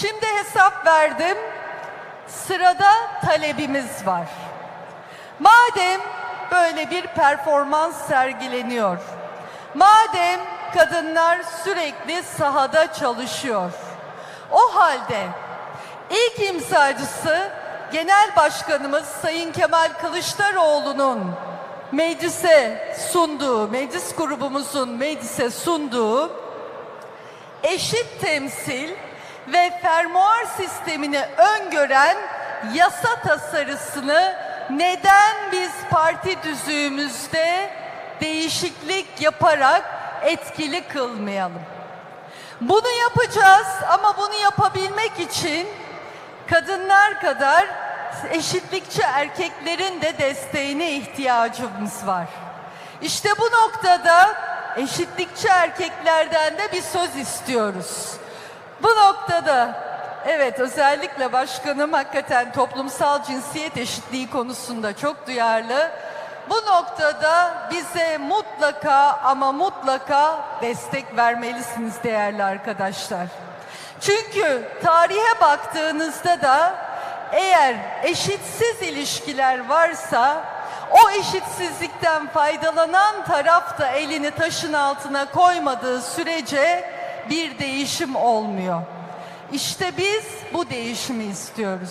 Şimdi hesap verdim. Sırada talebimiz var. Madem böyle bir performans sergileniyor. Madem kadınlar sürekli sahada çalışıyor. O halde ilk imzacısı Genel Başkanımız Sayın Kemal Kılıçdaroğlu'nun meclise sunduğu, meclis grubumuzun meclise sunduğu eşit temsil ve fermuar sistemini öngören yasa tasarısını neden biz parti düzüğümüzde değişiklik yaparak etkili kılmayalım? Bunu yapacağız ama bunu yapabilmek için kadınlar kadar eşitlikçi erkeklerin de desteğine ihtiyacımız var. İşte bu noktada eşitlikçi erkeklerden de bir söz istiyoruz. Bu noktada evet özellikle başkanım hakikaten toplumsal cinsiyet eşitliği konusunda çok duyarlı. Bu noktada bize mutlaka ama mutlaka destek vermelisiniz değerli arkadaşlar. Çünkü tarihe baktığınızda da eğer eşitsiz ilişkiler varsa o eşitsizlikten faydalanan taraf da elini taşın altına koymadığı sürece bir değişim olmuyor. İşte biz bu değişimi istiyoruz.